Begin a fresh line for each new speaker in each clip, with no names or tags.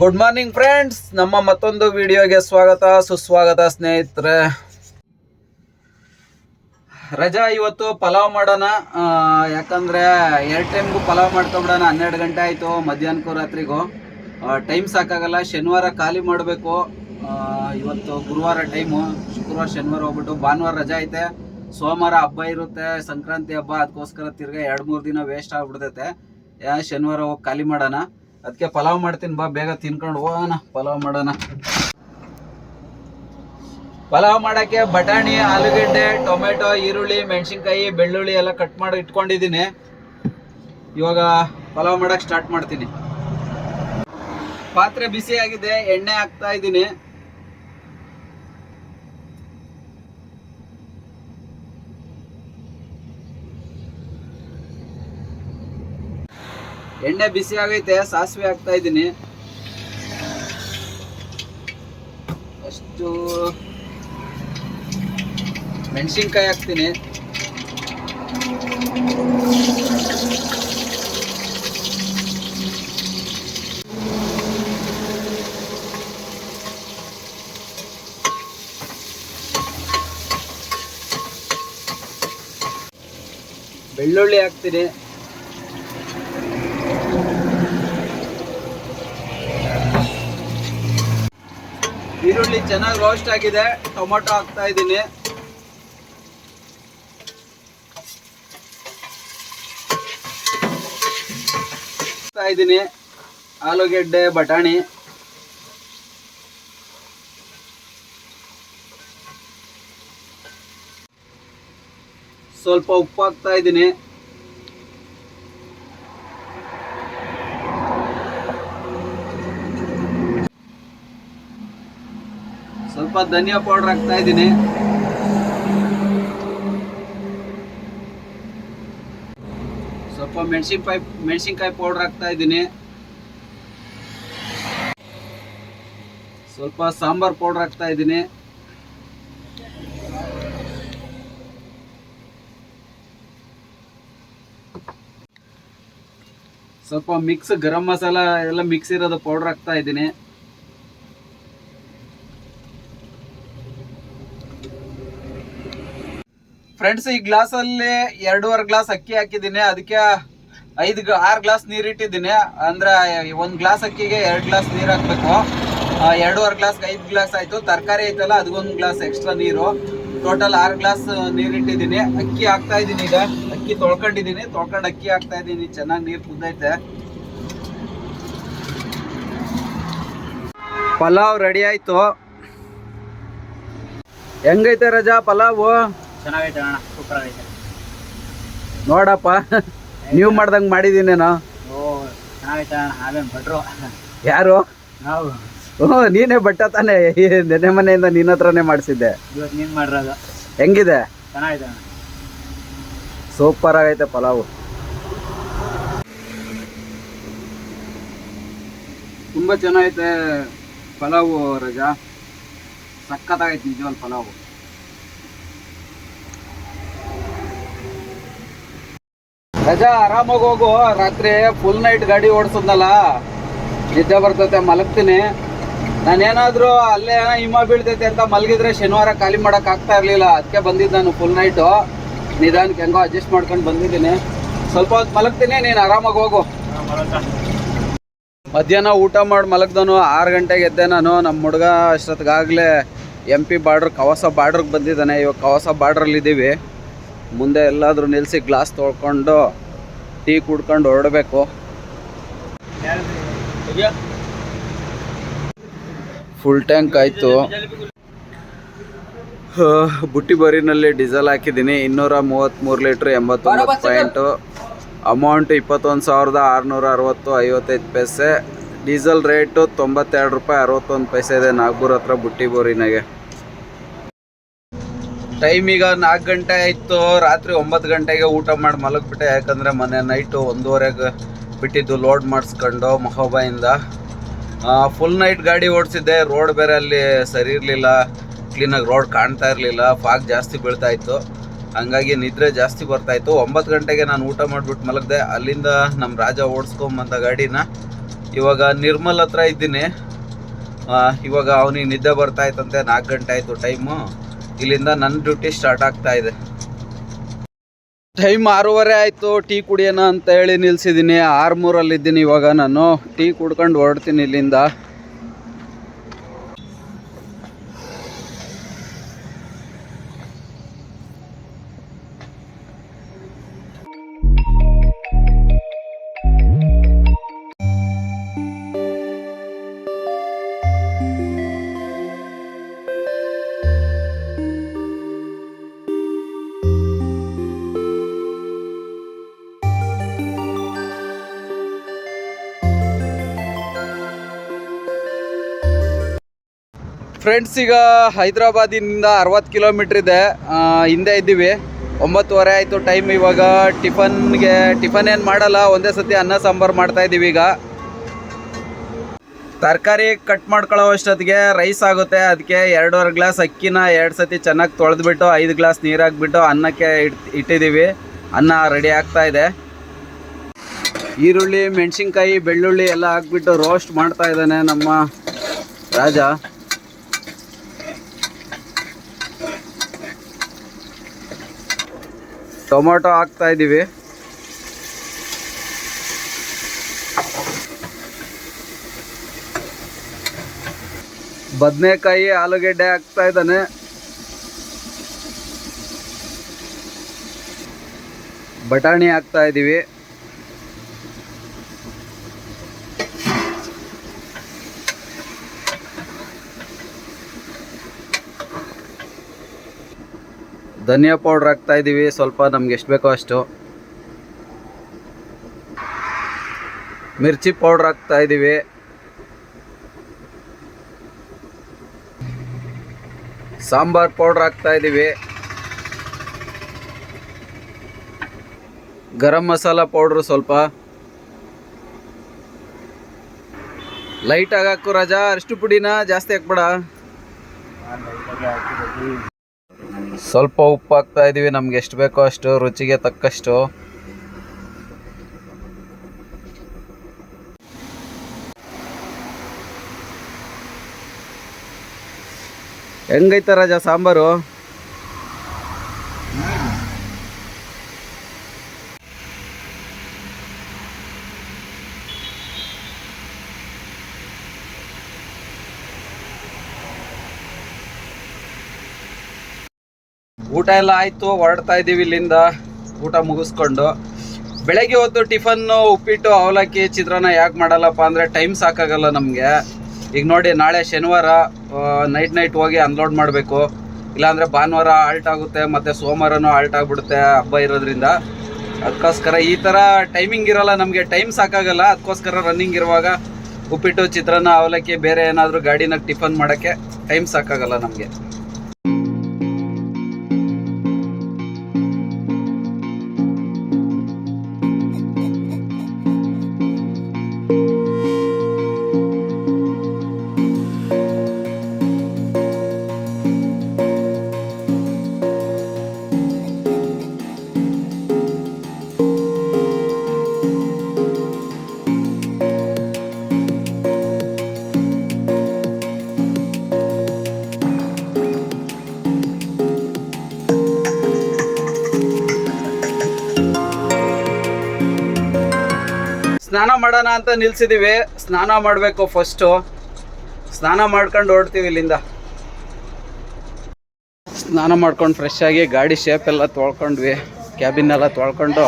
Good morning friends ನಮ್ಮ ಮತ್ತೊಂದು ವಿಡಿಯೋಗೆ ಸ್ವಾಗತ, ಸುಸ್ವಾಗತ, ಸ್ನೇಹಿತರೆ. ರಜಾ ಇವತ್ತು ಪಲಾವ್ ಮಾಡೋಣ. ಯಾಕಂದ್ರೆ ಎರಡು ಟೈಮ್ಗೂ ಪಲಾವ್ ಮಾಡ್ಕೊಬಿಡೋಣ. ಹನ್ನೆರಡು ಗಂಟೆ ಆಯಿತು, ಮಧ್ಯಾಹ್ನಕ್ಕೂ ರಾತ್ರಿಗೂ. ಟೈಮ್ ಸಾಕಾಗಲ್ಲ. ಶನಿವಾರ ಖಾಲಿ ಮಾಡಬೇಕು. ಇವತ್ತು ಗುರುವಾರ ಟೈಮು ಶುಕ್ರವಾರ, ಶನಿವಾರ ಹೋಗ್ಬಿಟ್ಟು ಭಾನುವಾರ ರಜಾ ಐತೆ. ಸೋಮವಾರ ಹಬ್ಬ ಇರುತ್ತೆ. ಸಂಕ್ರಾಂತಿ ಹಬ್ಬ. ಅದಕ್ಕೋಸ್ಕರ ತಿರ್ಗಾ ಎರಡು ಮೂರು ದಿನ ವೇಸ್ಟ್ ಆಗ್ಬಿಡ್ತೈತೆ. ಶನಿವಾರ ಹೋಗಿ ಖಾಲಿ ಮಾಡೋಣ. ಅದಕ್ಕೆ ಪಲಾವ್ ಮಾಡ್ತೀನಿ, ಬಾ, ಬೇಗ ತಿನ್ಕೊಂಡು ಹೋಗೋಣ, ಪಲಾವ್ ಮಾಡೋಣ. ಪಲಾವ್ ಮಾಡಕ್ಕೆ ಬಟಾಣಿ, ಆಲೂಗಡ್ಡೆ, ಟೊಮೆಟೊ, ಈರುಳ್ಳಿ, ಮೆಣಸಿನ್ಕಾಯಿ, ಬೆಳ್ಳುಳ್ಳಿ ಎಲ್ಲ ಕಟ್ ಮಾಡಿ ಇಟ್ಕೊಂಡಿದ್ದೀನಿ. ಇವಾಗ ಪಲಾವ್ ಮಾಡಕ್ ಸ್ಟಾರ್ಟ್ ಮಾಡ್ತೀನಿ. ಪಾತ್ರೆ ಬಿಸಿ ಆಗಿದೆ ಎಣ್ಣೆ ಹಾಕ್ತಾ ಇದ್ದೀನಿ. ಎಣ್ಣೆ ಬಿಸಿ ಆಗೈತೆ ಸಾಸಿವೆ ಹಾಕ್ತಾ ಇದ್ದೀನಿ. ಅಷ್ಟು ಮೆಣಸಿನ್ಕಾಯಿ ಹಾಕ್ತೀನಿ. ಬೆಳ್ಳುಳ್ಳಿ ಹಾಕ್ತೀನಿ. ಈರುಳ್ಳಿ ಚೆನ್ನಾಗಿ ರೋಸ್ಟ್ ಆಗಿದೆ. ಟೊಮೊಟೊ ಹಾಕ್ತಾ ಇದ್ದೀನಿ. ಹಾಕ್ತಾ ಇದ್ದೀನಿ. ಆಲೂಗೆಡ್ಡೆ, ಬಟಾಣಿ. ಸ್ವಲ್ಪ ಉಪ್ಪು ಹಾಕ್ತಾ ಇದ್ದೀನಿ. ಸ್ವಲ್ಪ ಧನಿಯಾ ಪೌಡರ್ ಹಾಕ್ತಾ ಇದ್ದೀನಿ. ಸ್ವಲ್ಪ ಮೆಣಸಿನಕಾಯಿ ಮೆಣಸಿನಕಾಯಿ ಪೌಡರ್ ಹಾಕ್ತಾ ಇದ್ದೀನಿ. ಸ್ವಲ್ಪ ಸಾಂಬಾರ್ ಪೌಡರ್ ಹಾಕ್ತಾ ಇದ್ದೀನಿ. ಸ್ವಲ್ಪ ಮಿಕ್ಸ್ ಗರಂ ಮಸಾಲ ಎಲ್ಲ ಮಿಕ್ಸ್ ಇರೋದು ಪೌಡರ್ ಹಾಕ್ತಾ ಇದ್ದೀನಿ. ಫ್ರೆಂಡ್ಸ್ ಈ ಗ್ಲಾಸ್ ಅಲ್ಲಿ ಎರಡೂವರೆ ಗ್ಲಾಸ್ ಅಕ್ಕಿ ಹಾಕಿದ್ದೀನಿ. ಅದಕ್ಕೆ ಐದು ಆರು ಗ್ಲಾಸ್ ನೀರು ಇಟ್ಟಿದ್ದೀನಿ ಅಂದ್ರೆ ಒಂದು ಗ್ಲಾಸ್ ಅಕ್ಕಿಗೆ ಎರಡು ಗ್ಲಾಸ್ ನೀರು ಹಾಕ್ಬೇಕು. ಎರಡೂವರೆ ಗ್ಲಾಸ್, ಐದು ಗ್ಲಾಸ್ ಆಯ್ತು. ತರಕಾರಿ ಐತಲ್ಲ ಅದಕ್ಕೊಂದು ಗ್ಲಾಸ್ ಎಕ್ಸ್ಟ್ರಾ ನೀರು. ಟೋಟಲ್ ಆರು ಗ್ಲಾಸ್ ನೀರು ಇಟ್ಟಿದ್ದೀನಿ ಅಕ್ಕಿ ಹಾಕ್ತಾ ಇದ್ದೀನಿ ಈಗ. ಅಕ್ಕಿ ತೊಳ್ಕೊಂಡಿದ್ದೀನಿ. ತೊಳ್ಕೊಂಡು ಅಕ್ಕಿ ಹಾಕ್ತಾ ಇದ್ದೀನಿ. ಚೆನ್ನಾಗಿ ನೀರು ಕುದ್ದೈತೆ. ಪಲಾವ್ ರೆಡಿ ಆಯ್ತು. ಹೆಂಗೈತೆ ರಜಾ ಪಲಾವು?
ಚೆನ್ನಾಗೈತೆ ಅಣ್ಣ ಸೂಪರ್ ಆಗೈತೆ.
ನೋಡಪ್ಪ ನೀವು ಮಾಡ್ದಂಗೆ ಮಾಡಿದ್ದೀನೇನೋ
ಓ ಚೆನ್ನಾಗೈತೆ ಅಣ್ಣ ನಾವೇನು ಭಟ್ರು?
ಯಾರು?
ನಾವು.
ಹ್ಞೂ ನೀನೇ ಬಟ್ಟ ತಾನೇ ನೆನೆ ಮನೆಯಿಂದ ನಿನ್ನ ಹತ್ರನೇ ಮಾಡಿಸಿದ್ದೆ.
ಇವತ್ತು ನೀನು ಮಾಡಿರೋದು.
ಹೆಂಗಿದೆ?
ಚೆನ್ನಾಗೈತೆ ಅಣ್ಣ.
ಸೂಪರ್ ಆಗೈತೆ ಪಲಾವು. ತುಂಬ ಚೆನ್ನಾಗೈತೆ ಪಲಾವು ರಜಾ. ಸಖತ್ತಾಗೈತೆ ನಿಜವಾದ ಪಲಾವು. ರಜಾ ಆರಾಮಾಗಿ ಹೋಗು. ರಾತ್ರಿ ಫುಲ್ ನೈಟ್ ಗಾಡಿ ಓಡಿಸೋದ್ನಲ್ಲ. ನಿದ್ದೆ ಬರ್ತೈತೆ, ಮಲಗ್ತೀನಿ. ನಾನೇನಾದರೂ ಅಲ್ಲೇ ಹಿಮ ಬೀಳ್ತೈತೆ ಅಂತ ಮಲಗಿದ್ರೆ ಶನಿವಾರ ಖಾಲಿ ಮಾಡೋಕ್ಕಾಗ್ತಾ ಆಗ್ತಾ ಇರ್ಲಿಲ್ಲ. ಅದಕ್ಕೆ ಬಂದಿದ್ದು ನಾನು ಫುಲ್ ನೈಟು ನಿಧಾನಕ್ಕೆ ಹೆಂಗೋ ಅಡ್ಜಸ್ಟ್ ಮಾಡ್ಕೊಂಡು ಬಂದಿದ್ದೀನಿ. ಸ್ವಲ್ಪ ಹೊತ್ತು ಮಲಗ್ತೀನಿ, ನೀನು ಆರಾಮಾಗಿ ಹೋಗು. ಮಧ್ಯಾಹ್ನ ಊಟ ಮಾಡಿ ಮಲಗ್ದನು ಆರು ಗಂಟೆಗೆ ಎದ್ದೆ ನಾನು. ನಮ್ಮ ಹುಡುಗ ಅಷ್ಟೊತ್ತಿಗಾಗಲೇ ಎಂ ಪಿ ಬಾರ್ಡ್ರ್ ಕವಾಸ ಬಾರ್ಡ್ರಿಗೆ ಬಂದಿದ್ದಾನೆ. ಇವಾಗ ಕವಾಸ ಬಾರ್ಡ್ರಲ್ಲಿ ಇದ್ದೀವಿ ಮುಂದೆ ಎಲ್ಲಾದರೂ ನಿಲ್ಲಿಸಿ ಗ್ಲಾಸ್ ತೊಳ್ಕೊಂಡು ಟೀ ಕುಡ್ಕೊಂಡು ಹೊರಡಬೇಕು. ಫುಲ್ ಟ್ಯಾಂಕ್ ಆಯಿತು. ಬುಟ್ಟಿ ಬರಿನಲ್ಲಿ ಡೀಸೆಲ್ ಹಾಕಿದ್ದೀನಿ. ಇನ್ನೂರ ಮೂವತ್ತ್ಮೂರು ಲೀಟ್ರ್ ಎಂಬತ್ತೊಂಬತ್ತು ಪಾಯಿಂಟು. ಅಮೌಂಟ್ ಇಪ್ಪತ್ತೊಂದು ಸಾವಿರದ ಆರುನೂರ ಅರವತ್ತು ಐವತ್ತೈದು ಪೈಸೆ. ಡೀಸೆಲ್ ರೇಟು ತೊಂಬತ್ತೆರಡು ರೂಪಾಯಿ ಅರವತ್ತೊಂದು ಪೈಸೆ ಇದೆ ನಾಗ್ಪುರ್ ಹತ್ರ ಬುಟ್ಟಿ ಬೋರಿನಾಗೆ. ಟೈಮ್ ಈಗ ನಾಲ್ಕು ಗಂಟೆ ಆಯಿತು, ರಾತ್ರಿ ಒಂಬತ್ತು ಗಂಟೆಗೆ ಊಟ ಮಾಡಿ ಮಲಗಿಬಿಟ್ಟೆ. ಯಾಕಂದರೆ ಮೊನ್ನೆ ನೈಟು ಒಂದೂವರೆಗೆ ಬಿಟ್ಟಿದ್ದು ಲೋಡ್ ಮಾಡಿಸ್ಕೊಂಡು ಮಹೋಬಾಯಿಂದ. ಫುಲ್ ನೈಟ್ ಗಾಡಿ ಓಡಿಸಿದ್ದೆ. ರೋಡ್ ಬೇರೆ ಅಲ್ಲಿ ಸರಿ ಇರಲಿಲ್ಲ. ಕ್ಲೀನಾಗಿ ರೋಡ್ ಕಾಣ್ತಾ ಇರಲಿಲ್ಲ. ಫಾಗ್ ಜಾಸ್ತಿ ಬೀಳ್ತಾ ಇತ್ತು. ಹಂಗಾಗಿ ನಿದ್ರೆ ಜಾಸ್ತಿ ಬರ್ತಾ ಇತ್ತು. ಒಂಬತ್ತು ಗಂಟೆಗೆ ನಾನು ಊಟ ಮಾಡಿಬಿಟ್ಟು ಮಲಗಿದೆ. ಅಲ್ಲಿಂದ ನಮ್ಮ ರಾಜ ಓಡಿಸ್ಕೊಂಬಂದ ಗಾಡಿನ. ಇವಾಗ ನಿರ್ಮಲ್ ಹತ್ರ ಇದ್ದೀನಿ. ಇವಾಗ ಅವನಿಗೆ ನಿದ್ದೆ ಬರ್ತಾ ಇತ್ತಂತೆ. ನಾಲ್ಕು ಗಂಟೆ ಆಯಿತು ಟೈಮು ಇಲ್ಲಿಂದ ನನ್ನ ಡ್ಯೂಟಿ ಸ್ಟಾರ್ಟ್ ಆಗ್ತಾ ಇದೆ. ಟೈಮ್ ಆರೂವರೆ ಆಯಿತು, ಟೀ ಕುಡಿಯೋಣ ಅಂತ ಹೇಳಿ ನಿಲ್ಸಿದ್ದೀನಿ. ಆರ್ಮೂರಲ್ಲಿದ್ದೀನಿ ಇವಾಗ ನಾನು. ಟೀ ಕುಡ್ಕೊಂಡು ಹೊರಡ್ತೀನಿ ಇಲ್ಲಿಂದ. ಫ್ರೆಂಡ್ಸ್ ಈಗ ಹೈದ್ರಾಬಾದಿನಿಂದ ಅರವತ್ತು ಕಿಲೋಮೀಟ್ರ್ ಇದೆ. ಹಿಂದೆ ಇದ್ದೀವಿ. ಒಂಬತ್ತುವರೆ ಆಯಿತು ಟೈಮ್ ಇವಾಗ. ಟಿಫನ್ಗೆ, ಟಿಫನ್ ಏನು ಮಾಡಲ್ಲ, ಒಂದೇ ಸತಿ ಅನ್ನ ಸಾಂಬಾರು ಮಾಡ್ತಾ ಇದ್ದೀವಿ ಈಗ. ತರಕಾರಿ ಕಟ್ ಮಾಡ್ಕೊಳ್ಳೋ ಅಷ್ಟೊತ್ತಿಗೆ ರೈಸ್ ಆಗುತ್ತೆ. ಅದಕ್ಕೆ ಎರಡೂವರೆ ಗ್ಲಾಸ್ ಅಕ್ಕಿನ ಎರಡು ಸತಿ ಚೆನ್ನಾಗಿ ತೊಳೆದ್ಬಿಟ್ಟು, ಐದು ಗ್ಲಾಸ್ ನೀರು ಹಾಕ್ಬಿಟ್ಟು ಅನ್ನಕ್ಕೆ ಇಟ್, ಇಟ್ಟಿದ್ದೀವಿ. ಅನ್ನ ರೆಡಿ ಆಗ್ತಾ ಇದೆ. ಈರುಳ್ಳಿ, ಮೆಣಸಿನ್ಕಾಯಿ, ಬೆಳ್ಳುಳ್ಳಿ ಎಲ್ಲ ಹಾಕ್ಬಿಟ್ಟು ರೋಸ್ಟ್ ಮಾಡ್ತಾ ಇದ್ದಾನೆ ನಮ್ಮ ರಾಜ. ಟೊಮೊಟೊ ಹಾಕ್ತಾ ಇದ್ದೀವಿ ಬದನೆಕಾಯಿ ಆಲೂಗೆಡ್ಡೆ ಹಾಕ್ತಾ ಇದ್ದಾನೆ. ಬಟಾಣಿ ಹಾಕ್ತಾ ಇದ್ದೀವಿ ಧನಿಯಾ ಪೌಡ್ರ್ ಹಾಕ್ತಾ ಇದ್ದೀವಿ ಸ್ವಲ್ಪ ನಮ್ಗೆ ಎಷ್ಟು ಬೇಕೋ ಅಷ್ಟು. ಮಿರ್ಚಿ ಪೌಡ್ರ್ ಹಾಕ್ತಾ ಇದ್ದೀವಿ ಸಾಂಬಾರ್ ಪೌಡ್ರ್ ಹಾಕ್ತಾ ಇದ್ದೀವಿ ಗರಂ ಮಸಾಲ ಪೌಡ್ರು ಸ್ವಲ್ಪ. ಲೈಟಾಗಿ ಹಾಕು ರಾಜ. ಅಷ್ಟು ಪುಡಿನ ಜಾಸ್ತಿ ಹಾಕ್ಬೇಡ. ಸ್ವಲ್ಪ ಉಪ್ಪು ಹಾಕ್ತಾ ಇದ್ದೀವಿ ನಮ್ಗೆ ಎಷ್ಟು ಬೇಕೋ ಅಷ್ಟು ರುಚಿಗೆ ತಕ್ಕಷ್ಟು. ಹೆಂಗೈತ ರಾಜ ಸಾಂಬಾರು? ಊಟ ಎಲ್ಲ ಆಯ್ತು, ಹೊರಡ್ತಾ ಇದೀವಿ ಇಲ್ಲಿಂದ. ಊಟ ಮುಗಿಸ್ಕೊಂಡು. ಬೆಳಗ್ಗೆ ಹೊತ್ತು ಟಿಫನ್ನು ಉಪ್ಪಿಟ್ಟು, ಅವಲಕ್ಕಿ, ಚಿತ್ರಾನ್ನ ಯಾಕೆ ಮಾಡಲ್ಲಪ್ಪ ಅಂದರೆ ಟೈಮ್ ಸಾಕಾಗಲ್ಲ ನಮಗೆ. ಈಗ ನೋಡಿ, ನಾಳೆ ಶನಿವಾರ ನೈಟ್ ನೈಟ್ ಹೋಗಿ ಅನ್ಲೋಡ್ ಮಾಡಬೇಕು. ಇಲ್ಲಾಂದರೆ ಭಾನುವಾರ ಆಲ್ಟ್ ಆಗುತ್ತೆ, ಮತ್ತು ಸೋಮವಾರನೂ ಆಲ್ಟ್ ಆಗಿಬಿಡುತ್ತೆ ಹಬ್ಬ ಇರೋದ್ರಿಂದ. ಅದಕ್ಕೋಸ್ಕರ ಈ ಥರ ಟೈಮಿಂಗ್ ಇರಲ್ಲ ನಮಗೆ ಟೈಮ್ ಸಾಕಾಗಲ್ಲ. ಅದಕ್ಕೋಸ್ಕರ ರನ್ನಿಂಗ್ ಇರುವಾಗ ಉಪ್ಪಿಟ್ಟು, ಚಿತ್ರಾನ್ನ, ಅವಲಕ್ಕಿ, ಬೇರೆ ಏನಾದರೂ ಗಾಡಿನಾಗ ಟಿಫನ್ ಮಾಡೋಕ್ಕೆ ಟೈಮ್ ಸಾಕಾಗಲ್ಲ ನಮಗೆ. ಸ್ನಾನ ಮಾಡೋಣ ಅಂತ ನಿಲ್ಸಿದೀವಿ. ಸ್ನಾನ ಮಾಡಬೇಕು ಫಸ್ಟು ಸ್ನಾನ ಮಾಡ್ಕೊಂಡು ಓಡ್ತೀವಿ ಇಲ್ಲಿಂದ. ಸ್ನಾನ ಮಾಡ್ಕೊಂಡು ಫ್ರೆಶ್ ಆಗಿ ಗಾಡಿ ಶೇಪ್ ಎಲ್ಲ ತೊಳ್ಕೊಂಡ್ವಿ. ಕ್ಯಾಬಿನ್ ಎಲ್ಲ ತೊಳ್ಕೊಂಡು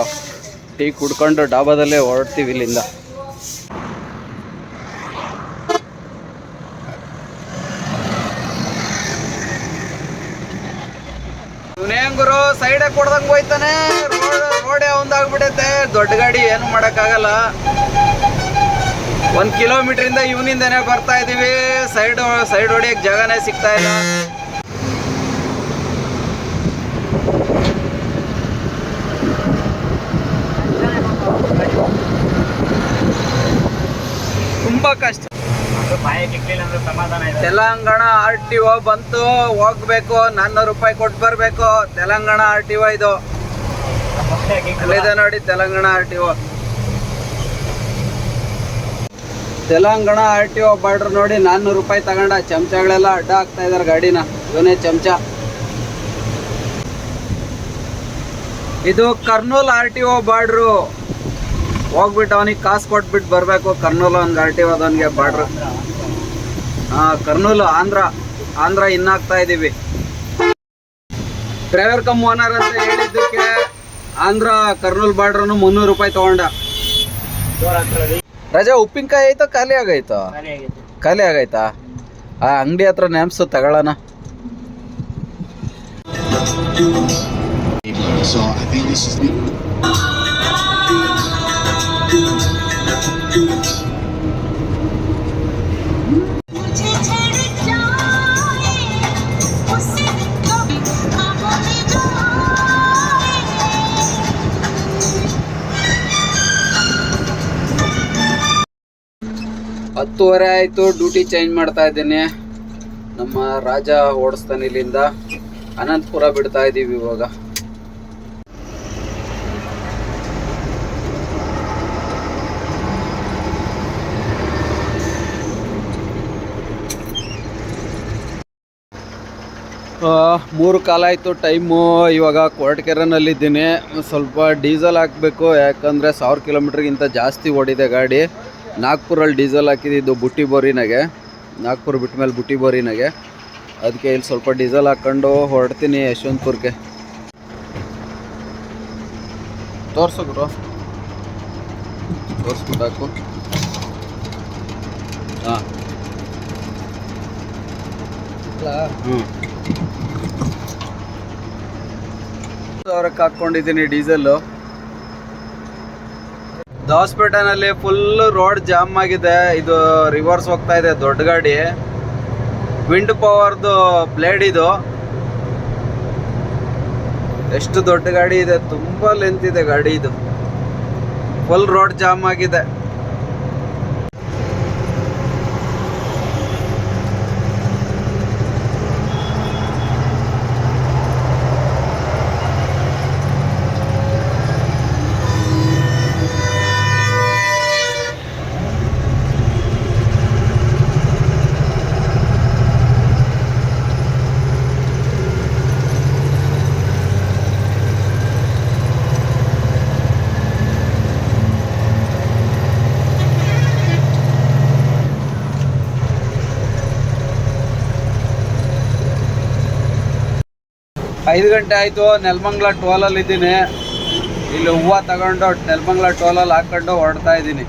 ಟೀ ಕುಡ್ಕೊಂಡು ಡಾಬಾದಲ್ಲೇ ಹೊರಡ್ತೀವಿ ಇಲ್ಲಿಂದ. ಇವನೇನ್ ಗುರು ಕೊಡ್ದಂಗ್ ಹೋಯ್ತಾನೆ ರೋಡ್ ರೋಡೇ ಒಂದಾಗ್ಬಿಡೈತೆ ದೊಡ್ಡ ಗಾಡಿ ಏನು ಮಾಡೋಕ್ಕಾಗಲ್ಲ. ಒಂದ್ ಕಿಲೋಮೀಟರ್ ಇಂದ ಇವನಿಂದನೇ ಬರ್ತಾ ಇದೀವಿ. ಸೈಡ್ ಸೈಡ್ ಹೊಡಿಯಕ್ ಜಾಗನೇ ಸಿಗ್ತಾ ಇಲ್ಲ. ತುಂಬಾ ಕಷ್ಟ. ತೆಲಂಗಾಣ ಆರ್ ಟಿ ಒ ಬಂತು, ಹೋಗ್ಬೇಕು, ನಾನ್ನೂರು ರೂಪಾಯಿ ಕೊಟ್ಟು ಬರ್ಬೇಕು. ತೆಲಂಗಾಣ ಆರ್ ಟಿ ಒ ಇದು. ಅಲ್ಲಿದೆ ನೋಡಿ Telangana R T O. Telangana R T O border ನೋಡಿ ನಾನ್ನೂರು ರೂಪಾಯಿ ತಗೊಂಡ ಚಮಚಗಳೆಲ್ಲ ಅಡ್ಡ ಹಾಕ್ತಾ ಇದಾರೆ ಗಾಡಿನ. ಇವನೇ ಚಮಚ. ಇದು Kurnool R T O border. ಹೋಗ್ಬಿಟ್ಟು ಅವನಿಗೆ ಕಾಸು ಕೊಟ್ಬಿಟ್ಟು ಬರಬೇಕು. ಕರ್ನೂಲ್ ಅವ್ನಿಗೆ ಆರ್ ಟಿ ಒದವನಿಗೆ ಬಾರ್ಡ್ರು. ಹಾಂ ಕರ್ನೂಲು ಆಂಧ್ರ. ಆಂಧ್ರ ಇನ್ನಾಗ್ತಾ ಇದ್ದೀವಿ ಡ್ರೈವರ್ ಕಮ್ ಓನರ್ ಅಂತ ಹೇಳಿದ್ದಕ್ಕೆ ಆಂಧ್ರ ಕರ್ನೂಲ್ ಬಾರ್ಡ್ರನು ಮುನ್ನೂರು ರೂಪಾಯಿ ತಗೊಂಡ. ರಜಾ ಉಪ್ಪಿನಕಾಯಿ ಆಯ್ತಾ ಖಾಲಿ ಆಗೈತೋ?
ಖಾಲಿ ಆಗೈತಾ.
ಆ ಅಂಗಡಿ ಹತ್ರ ನೆಮ್ಸು ತಗೊಳ್ಳೋಣ.
So I think this is
ಹತ್ತುವರೆ ಆಯಿತು ಡ್ಯೂಟಿ ಚೇಂಜ್ ಮಾಡ್ತಾ ಇದ್ದೀನಿ. ನಮ್ಮ ರಾಜ ಓಡಿಸ್ತಾನೆ ಇಲ್ಲಿಂದ. ಅನಂತಪುರ ಬಿಡ್ತಾ ಇದ್ದೀವಿ ಇವಾಗ. ಮೂರು ಕಾಲ ಆಯಿತು, ಟೈಮು. ಇವಾಗ ಕೊರಟಕೆರೆನಲ್ಲಿದ್ದೀನಿ ಸ್ವಲ್ಪ ಡೀಸೆಲ್ ಹಾಕಬೇಕು, ಯಾಕಂದರೆ ಸಾವಿರ ಕಿಲೋಮೀಟ್ರಿಗಿಂತ ಜಾಸ್ತಿ ಓಡಿದೆ ಗಾಡಿ. ನಾಗ್ಪುರಲ್ಲಿ ಡೀಸೆಲ್ ಹಾಕಿದ್ದು ಬುಟ್ಟಿ ಬೋರಿನಾಗೆ. ನಾಗ್ಪುರ್ ಬಿಟ್ಟ ಮೇಲೆ ಬುಟ್ಟಿ ಬೋರಿನಾಗೆ. ಅದಕ್ಕೆ ಇಲ್ಲಿ ಸ್ವಲ್ಪ ಡೀಸೆಲ್ ಹಾಕ್ಕೊಂಡು ಹೊರಡ್ತೀನಿ ಯಶವಂತಪುರ್ಗೆ. ತೋರ್ಸು ಗುರು. ತೋರಿಸ್ಬಿಟ್ಟು ಹಾಕು. ಹಾಂ. ಹ್ಞೂ ಸಾವಿರಕ್ಕೆ ಹಾಕ್ಕೊಂಡಿದ್ದೀನಿ ಡೀಸೆಲ್ಲು. ದಾಸ್ಪೇಟೆನಲ್ಲಿ ಫುಲ್ ರೋಡ್ ಜಾಮ್ ಆಗಿದೆ. ಇದು ರಿವರ್ಸ್ ಹೋಗ್ತಾ ಇದೆ, ದೊಡ್ಡ ಗಾಡಿ. ವಿಂಡ್ ಪವರ್ದು ಬ್ಲೇಡ್ ಇದು. ಎಷ್ಟು ದೊಡ್ಡ ಗಾಡಿ ಇದೆ, ತುಂಬ ಲೆಂತ್ ಇದೆ ಗಾಡಿ ಇದು. ಫುಲ್ ರೋಡ್ ಜಾಮ್ ಆಗಿದೆ. ಐದು ಗಂಟೆ ಆಯಿತು, ನೆಲಮಂಗ್ಲ ಟೋಲಲ್ಲಿ ಇದ್ದೀನಿ. ಇಲ್ಲಿ ಹೂವು ತಗೊಂಡು ನೆಲಮಂಗ್ಲ ಟೋಲಲ್ಲಿ ಹಾಕೊಂಡು ಹೊರಡ್ತಾ ಇದ್ದೀನಿ.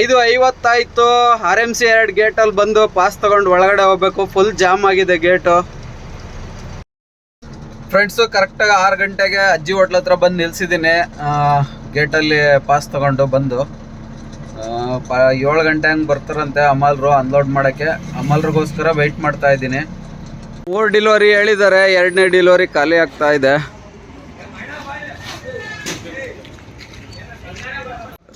ಐದು ಐವತ್ತಾಯಿತು ಆರ್ ಎಂ ಸಿ ಎರಡು ಗೇಟಲ್ಲಿ ಬಂದು ಪಾಸ್ ತಗೊಂಡು ಒಳಗಡೆ ಹೋಗ್ಬೇಕು. ಫುಲ್ ಜಾಮ್ ಆಗಿದೆ ಗೇಟು ಫ್ರೆಂಡ್ಸು ಕರೆಕ್ಟಾಗಿ ಆರು ಗಂಟೆಗೆ ಅಜ್ಜಿ ಹೋಟ್ಲ ಹತ್ರ ಬಂದು ನಿಲ್ಸಿದ್ದೀನಿ. ಗೇಟಲ್ಲಿ ಪಾಸ್ ತಗೊಂಡು ಬಂದು. ಪ, ಏಳು ಗಂಟೆ ಹಂಗೆ ಬರ್ತಾರಂತೆ ಅಮಲ್ರು ಅನ್ಲೋಡ್ ಮಾಡೋಕ್ಕೆ. ಅಮಲ್ರಿಗೋಸ್ಕರ ವೆಯ್ಟ್ ಮಾಡ್ತಾ ಇದ್ದೀನಿ. ಮೂರು ಡಿಲಿವರಿ ಹೇಳಿದ್ದಾರೆ, ಎರಡನೇ ಡಿಲಿವರಿ ಖಾಲಿ ಆಗ್ತಾ ಇದೆ.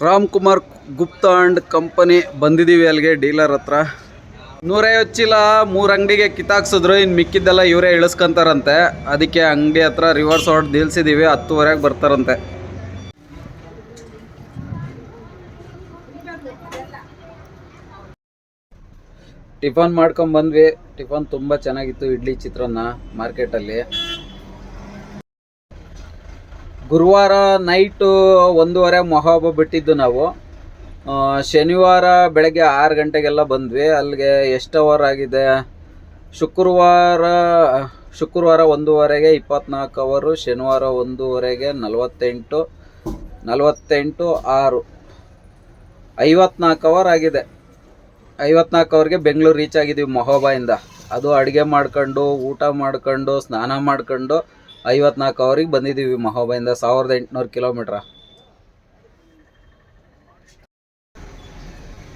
ರಾಮ್ ಕುಮಾರ್ ಗುಪ್ತಾ ಅಂಡ್ ಕಂಪನಿ ಬಂದಿದ್ದೀವಿ ಅಲ್ಲಿಗೆ ಡೀಲರ್ ಹತ್ರ. ನೂರೈವತ್ತು ಚೀಲ, ಮೂರು ಅಂಗಡಿಗೆ ಕಿತ್ತಾಕ್ಸಿದ್ರು ಇನ್ನು ಮಿಕ್ಕಿದ್ದೆಲ್ಲ ಇವರೇ ಇಳಿಸ್ಕೊಂತಾರಂತೆ. ಅದಕ್ಕೆ ಅಂಗಡಿ ಹತ್ರ ರಿವರ್ಸ್ ಹೊಡೆದು ನಿಲ್ಸಿದ್ದೀವಿ ಹತ್ತುವರೆಗೆ ಬರ್ತಾರಂತೆ. ಟಿಫನ್ ಮಾಡ್ಕೊಂಡ್ ಬಂದ್ವಿ. ಟಿಫನ್ ತುಂಬ ಚೆನ್ನಾಗಿತ್ತು ಇಡ್ಲಿ ಚಿತ್ರಾನ್ನ ಮಾರ್ಕೆಟಲ್ಲಿ. ಗುರುವಾರ ನೈಟು ಒಂದೂವರೆ ಮೊಹಬ್ಬ ಬಿಟ್ಟಿದ್ದು ನಾವು. ಶನಿವಾರ ಬೆಳಗ್ಗೆ ಆರು ಗಂಟೆಗೆಲ್ಲ ಬಂದ್ವಿ. ಅಲ್ಲಿಗೆ ಎಷ್ಟು ಅವರ್ ಆಗಿದೆ? ಶುಕ್ರವಾರ ಶುಕ್ರವಾರ ಒಂದೂವರೆಗೆ ಇಪ್ಪತ್ನಾಲ್ಕು ಅವರು ಶನಿವಾರ ಒಂದೂವರೆಗೆ ನಲವತ್ತೆಂಟು ನಲವತ್ತೆಂಟು ಆರು. ಐವತ್ನಾಲ್ಕು ಅವರ್ ಆಗಿದೆ. ಐವತ್ನಾಲ್ಕು ಅವ್ರಿಗೆ ಬೆಂಗಳೂರು ರೀಚ್ ಆಗಿದ್ದೀವಿ ಮಹೋಬಾಯಿಂದ. ಅದು ಅಡುಗೆ ಮಾಡ್ಕೊಂಡು, ಊಟ ಮಾಡ್ಕೊಂಡು, ಸ್ನಾನ ಮಾಡ್ಕೊಂಡು ಐವತ್ನಾಲ್ಕು ಅವರಿಗೆ ಬಂದಿದ್ದೀವಿ ಮಹೋಬಾಯಿಂದ, ಸಾವಿರದ ಎಂಟುನೂರು ಕಿಲೋಮೀಟ್ರ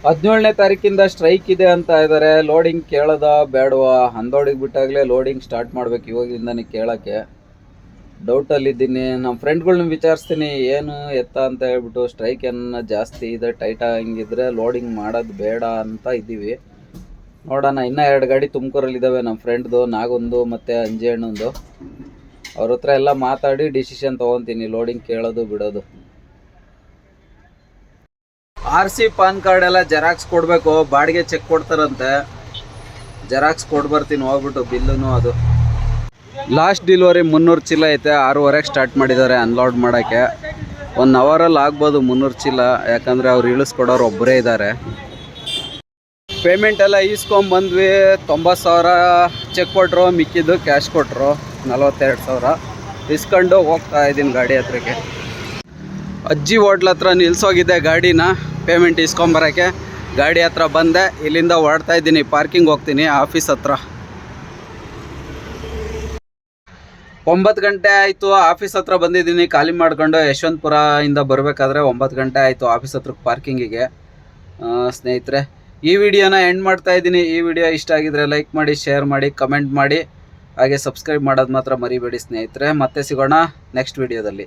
ಹದಿನೇಳನೇ ತಾರೀಕಿಂದ ಸ್ಟ್ರೈಕ್ ಇದೆ ಅಂತ ಇದ್ದಾರೆ ಲೋಡಿಂಗ್ ಕೇಳೋದಾ ಬೇಡವಾ? ಹಂದೋಡಿಗೆ ಬಿಟ್ಟಾಗಲೇ ಲೋಡಿಂಗ್ ಸ್ಟಾರ್ಟ್ ಮಾಡ್ಬೇಕು ಇವಾಗಿಂದನೇ ಕೇಳೋಕ್ಕೆ. ಡೌಟಲ್ಲಿದ್ದೀನಿ ನಮ್ಮ ಫ್ರೆಂಡ್ಗಳ್ನ ವಿಚಾರಿಸ್ತೀನಿ. ಏನು ಎತ್ತ ಅಂತ ಹೇಳ್ಬಿಟ್ಟು ಸ್ಟ್ರೈಕ್ ಏನ ಜಾಸ್ತಿ ಇದೆ ಟೈಟ್ ಹಂಗಿದ್ರೆ ಲೋಡಿಂಗ್ ಮಾಡೋದು ಬೇಡ ಅಂತ ಇದ್ದೀವಿ. ನೋಡೋಣ, ಇನ್ನೂ ಎರಡು ಗಾಡಿ ತುಮಕೂರಲ್ಲಿದ್ದಾವೆ ನಮ್ಮ ಫ್ರೆಂಡ್ದು ನಾಗೊಂದು ಮತ್ತು ಅಂಜೆ ಹಣ್ಣೊಂದು ಅವ್ರ ಹತ್ರ ಎಲ್ಲ ಮಾತಾಡಿ ಡಿಸಿಷನ್ ತೊಗೊತೀನಿ ಲೋಡಿಂಗ್ ಕೇಳೋದು ಬಿಡೋದು. ಆರ್ ಸಿ ಪಾನ್ ಕಾರ್ಡ್ ಎಲ್ಲ ಜೆರಾಕ್ಸ್ ಕೊಡಬೇಕು. ಬಾಡಿಗೆ ಚೆಕ್ ಕೊಡ್ತಾರಂತೆ. ಜೆರಾಕ್ಸ್ ಕೊಡ್ಬರ್ತೀನಿ ಬರ್ತೀನಿ ಹೋಗ್ಬಿಟ್ಟು ಬಿಲ್ಲುನು ಅದು. ಲಾಸ್ಟ್ ಡೆಲಿವರಿ ಮುನ್ನೂರು ಚೀಲ ಐತೆ, ಆರೂವರೆಗೆ ಸ್ಟಾರ್ಟ್ ಮಾಡಿದ್ದಾರೆ ಅನ್ಲೋಡ್ ಮಾಡೋಕ್ಕೆ. ಒನ್ ಅವರಲ್ಲಿ ಆಗ್ಬೋದು ಮುನ್ನೂರು ಚೀಲ, ಯಾಕಂದರೆ ಅವ್ರು ಇಳಿಸ್ಕೊಡೋರು ಒಬ್ಬರೇ ಇದ್ದಾರೆ ಪೇಮೆಂಟ್ ಎಲ್ಲ ಈಸ್ಕೊಂಬಂದ್ವಿ ತೊಂಬತ್ತು ಸಾವಿರ ಚೆಕ್ ಕೊಟ್ಟರು ಮಿಕ್ಕಿದ್ದು ಕ್ಯಾಶ್ ಕೊಟ್ಟರು ನಲವತ್ತೆರಡು ಸಾವಿರ. ಇಸ್ಕೊಂಡು ಹೋಗ್ತಾ ಇದ್ದೀನಿ ಗಾಡಿ ಹತ್ರಕ್ಕೆ. ಅಜ್ಜಿ ಹೋಟ್ಲ್ ಹತ್ರ ನಿಲ್ಸೋಗಿದ್ದೆ ಗಾಡಿನ ಪೇಮೆಂಟ್ ಇಸ್ಕೊಂಬರೋಕ್ಕೆ ಗಾಡಿ ಹತ್ರ ಬಂದೆ, ಇಲ್ಲಿಂದ ಹೊರಡ್ತಾ ಇದ್ದೀನಿ ಪಾರ್ಕಿಂಗ್ ಹೋಗ್ತೀನಿ ಆಫೀಸ್ ಹತ್ರ. ಒಂಬತ್ತು ಗಂಟೆ ಆಯಿತು ಆಫೀಸ್ ಹತ್ರ ಬಂದಿದ್ದೀನಿ. ಖಾಲಿ ಮಾಡ್ಕೊಂಡು ಯಶವಂತಪುರ ಇಂದ ಬರಬೇಕಾದ್ರೆ ಒಂಬತ್ತು ಗಂಟೆ ಆಯಿತು ಆಫೀಸ್ ಹತ್ರಕ್ಕೆ ಪಾರ್ಕಿಂಗಿಗೆ ಸ್ನೇಹಿತರೆ, ಈ ವಿಡಿಯೋನ ಎಂಡ್ ಮಾಡ್ತಾ ಇದ್ದೀನಿ. ಈ ವಿಡಿಯೋ ಇಷ್ಟ ಆಗಿದ್ರೆ ಲೈಕ್ ಮಾಡಿ ಶೇರ್ ಮಾಡಿ ಕಮೆಂಟ್ ಮಾಡಿ. ಹಾಗೆ ಸಬ್ಸ್ಕ್ರೈಬ್ ಮಾಡೋದು ಮಾತ್ರ ಮರಿಬೇಡಿ ಸ್ನೇಹಿತರೆ. ಮತ್ತೆ ಸಿಗೋಣ ನೆಕ್ಸ್ಟ್ ವಿಡಿಯೋದಲ್ಲಿ.